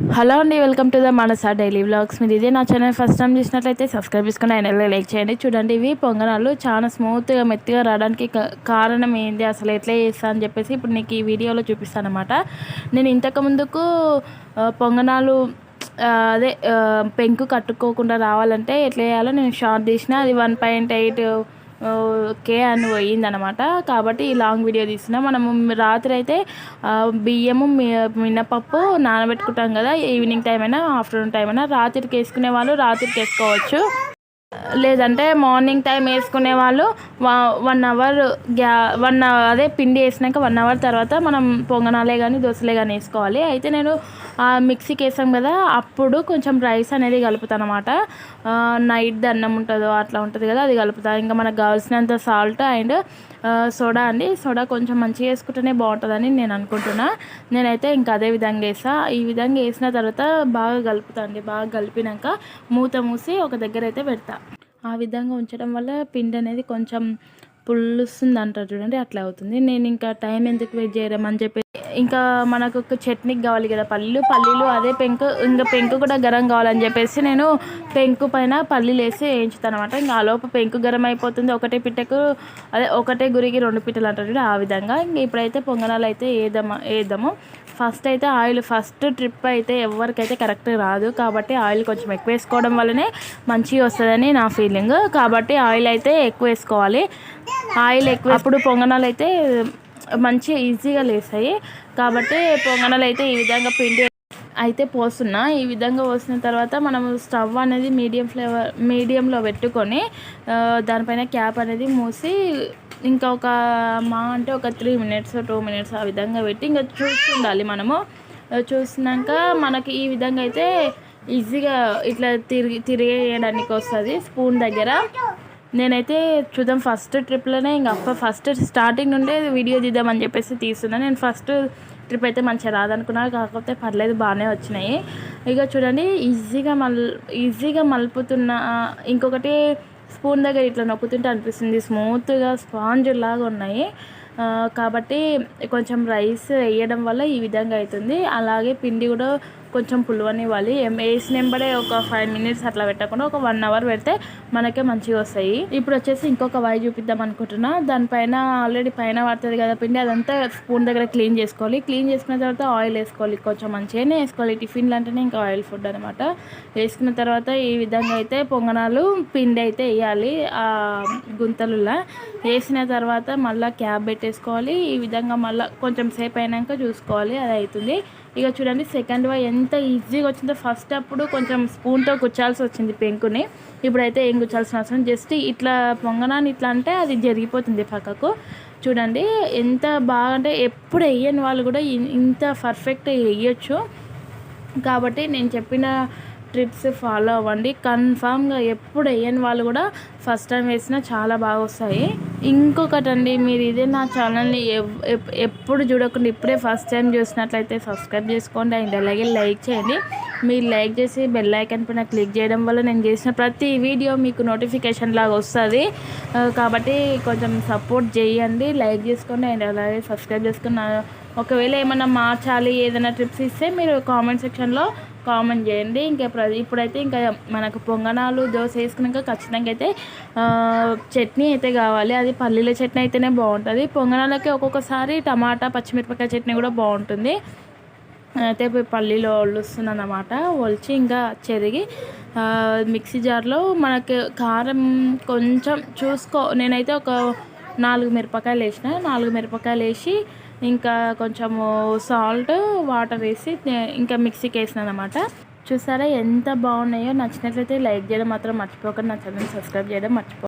Hello అండి welcome to the Manasa daily vlogs. మీరు ఇదే నా ఛానల్ ఫస్ట్ టైం చూసినట్లయితే సబ్స్క్రైబ్ చేసుకుని ఆయన లైక్ చేయండి. చూడండి ఇవి పొంగనాలు. చాలా స్మూత్గా మెత్తగా రావడానికి క- కారణం ఏంటి? అసలు ఎట్లా చేస్తా అని చెప్పేసి ఇప్పుడు నీకు ఈ వీడియోలో చూపిస్తాను అనమాట నేను ఇంతకు ముందుకు పొంగనాలు అదే పెంకు కట్టుకోకుండా రావాలంటే ఎట్లా చేయాలో నేను షార్ట్ తీసిన. అది వన్ పాయింట్ ఎయిట్ కే అని పోయిందనమాట కాబట్టి ఈ లాంగ్ వీడియో తీసిన. మనము రాత్రి అయితే బియ్యము మి- మినపప్పు నానబెట్టుకుంటాం కదా ఈవినింగ్ టైం అయినా ఆఫ్టర్నూన్ టైం అయినా రాత్రికి వేసుకునే వాళ్ళు రాత్రికి వేసుకోవచ్చు. లేదంటే మార్నింగ్ టైం వేసుకునే వాళ్ళు వన్ అవర్ గ్యా వన్ అదే పిండి వేసినాక వన్ అవర్ తర్వాత మనం పొంగనాలే కానీ దోశలే కానీ వేసుకోవాలి. అయితే నేను మిక్సీకి వేసాం కదా అప్పుడు కొంచెం రైస్ అనేది కలుపుతాను అనమాట నైట్ అన్నం ఉంటుందో అట్లా ఉంటుంది కదా అది కలుపుతాను ఇంకా మనకు కావాల్సినంత సాల్ట్ అండ్ సోడా అండి. సోడా కొంచెం మంచిగా వేసుకుంటేనే బాగుంటుందని నేను అనుకుంటున్నా. నేనైతే ఇంకా అదే విధంగా వేసా. ఈ విధంగా వేసిన తర్వాత బాగా కలుపుతా అండి. బాగా కలిపినాక మూత మూసి ఒక దగ్గర అయితే పెడతా. ఆ విధంగా ఉంచడం వల్ల పిండి అనేది కొంచెం పుల్లుస్తుంది అంటారు చూడండి అట్లా అవుతుంది. నేను ఇంకా టైం ఎందుకు వెయిట్ చేయడం అని చెప్పి ఇంకా మనకు ఒక చట్నీకి కావాలి కదా పల్లీలు పల్లీలు అదే పెంకు ఇంకా పెంకు కూడా గరం కావాలని చెప్పేసి నేను పెంకు పైన పల్లీలు వేసి వేయించుతాను అనమాట ఇంకా ఆలోపు పెంకు గరం అయిపోతుంది. ఒకటే పిట్టకు అదే ఒకటే గురికి రెండు పిట్టలు అంటారు ఆ విధంగా. ఇంక ఇప్పుడైతే పొంగనాలు అయితే వేద్దాము వేద్దాము. ఫస్ట్ అయితే ఆయిల్ ఫస్ట్ ట్రిప్ అయితే ఎవరికైతే కరెక్ట్ రాదు కాబట్టి ఆయిల్ కొంచెం ఎక్కువ వేసుకోవడం వల్లనే మంచిగా వస్తుందని నా ఫీలింగ్. కాబట్టి ఆయిల్ అయితే ఎక్కువ వేసుకోవాలి. ఆయిల్ ఎక్కువ అప్పుడు పొంగనాలు అయితే మంచిగా ఈజీగా లేస్తాయి. కాబట్టి పొంగనాలు అయితే ఈ విధంగా పిండి అయితే పోస్తున్నా. ఈ విధంగా పోసిన తర్వాత మనం స్టవ్ అనేది మీడియం ఫ్లేవర్ మీడియంలో పెట్టుకొని దానిపైన క్యాప్ అనేది మూసి ఇంకా ఒక మా అంటే ఒక త్రీ మినిట్స్ టూ మినిట్స్ ఆ విధంగా పెట్టి ఇంకా చూస్తుండాలి మనము. చూసినాక మనకి ఈ విధంగా అయితే ఈజీగా ఇట్లా తిరిగి తిరిగేయడానికి వస్తుంది. స్పూన్ దగ్గర నేనైతే చూద్దాం ఫస్ట్ ట్రిప్లోనే ఇంకా అప్ప ఫస్ట్ స్టార్టింగ్ నుండే వీడియో తీద్దామని చెప్పేసి తీస్తున్నాను నేను ఫస్ట్ ట్రిప్ అయితే మంచిగా రాదనుకున్నా కాకపోతే పర్లేదు బాగానే వచ్చినాయి. ఇక చూడండి ఈజీగా మల్ ఈజీగా మలుపుతున్న ఇంకొకటి స్పూన్ దగ్గర ఇట్లా నొక్కుతుంటే అనిపిస్తుంది. స్మూత్గా స్పాంజ్ లాగా ఉన్నాయి. కాబట్టి కొంచెం రైస్ వేయడం వల్ల ఈ విధంగా అవుతుంది. అలాగే పిండి కూడా కొంచెం పులువనివ్వాలి. ఏం- వేసిన ఒక ఫైవ్ మినిట్స్ అట్లా పెట్టకుండా ఒక వన్ అవర్ పెడితే మనకే మంచిగా వస్తాయి. ఇప్పుడు వచ్చేసి ఇంకొక వాయి చూపిద్దాం అనుకుంటున్నా. దానిపైన ఆల్రెడీ పైన పడుతుంది కదా పిండి అదంతా స్పూన్ దగ్గర క్లీన్ చేసుకోవాలి. క్లీన్ చేసుకున్న తర్వాత ఆయిల్ వేసుకోవాలి. కొంచెం మంచిగానే వేసుకోవాలి. టిఫిన్లు అంటేనే ఇంకా ఆయిల్ ఫుడ్ అనమాట వేసుకున్న తర్వాత ఈ విధంగా అయితే పొంగనాలు పిండి అయితే వేయాలి. ఆ గుంతలులా. వేసిన తర్వాత మళ్ళీ క్యాబ్ పెట్టేసుకోవాలి. ఈ విధంగా మళ్ళీ కొంచెం సేపు అయినాక చూసుకోవాలి. అది అవుతుంది ఇక చూడండి సెకండ్ వై ఎంత ఈజీగా వచ్చిందో ఫస్ట్ అప్పుడు కొంచెం స్పూన్తో గుచ్చాల్సి వచ్చింది పెంకుని. ఇప్పుడైతే ఏం గుచ్చాల్సిన అవసరం? జస్ట్ ఇట్లా పొంగనాన్ని ఇట్లా అంటే అది జరిగిపోతుంది పక్కకు. చూడండి ఎంత బాగా అంటే ఎప్పుడు వేయని వాళ్ళు కూడా ఇంత పర్ఫెక్ట్ వేయచ్చు. కాబట్టి నేను చెప్పిన ట్రిప్స్ ఫాలో అవ్వండి. కన్ఫామ్గా ఎప్పుడు వేయని వాళ్ళు కూడా ఫస్ట్ టైం వేసినా చాలా బాగా వస్తాయి. ఇంకొకటి అండి మీరు ఇదే నా ఛానల్ని ఎవ్- ఎప్- ఎప్పుడు చూడకుండా ఇప్పుడే ఫస్ట్ టైం చూసినట్లయితే సబ్స్క్రైబ్ చేసుకోండి. అండ్ అలాగే లైక్ చేయండి. మీరు లైక్ చేసి బెల్ ఐకన్ పైన క్లిక్ చేయడం వల్ల నేను చేసిన ప్రతి వీడియో మీకు నోటిఫికేషన్ లాగా వస్తుంది. కాబట్టి కొంచెం సపోర్ట్ చేయండి. లైక్ చేసుకోండి. అండ్ అలాగే సబ్స్క్రైబ్ చేసుకుని ఒకవేళ ఏమైనా మార్చాలి ఏదైనా ట్రిప్స్ ఇస్తే మీరు కామెంట్ సెక్షన్లో కామెంట్ చేయండి. ఇంకా ఇప్పుడైతే ఇంకా మనకు పొంగనాలు దోశ వేసుకున్నాక ఖచ్చితంగా అయితే చట్నీ అయితే కావాలి. అది పల్లీల చట్నీ అయితేనే బాగుంటుంది. పొంగనాలకి ఒక్కొక్కసారి టమాటా పచ్చిమిరపకాయ చట్నీ కూడా బాగుంటుంది. అయితే పల్లీలో వలుస్తుందన్నమాట ఒలిచి ఇంకా చెరిగి మిక్సీ జార్లో మనకి కారం కొంచెం చూసుకో నేనైతే ఒక నాలుగు మిరపకాయలు వేసిన. నాలుగు మిరపకాయలు వేసి ఇంకా కొంచెము సాల్ట్ వాటర్ వేసి ఇంకా మిక్సీకి వేసిన అనమాట చూసారా ఎంత బాగున్నాయో? నచ్చినట్లయితే లైక్ చేయడం మాత్రం మర్చిపోకండి. నా ఛానల్ సబ్స్క్రైబ్ చేయడం మర్చిపో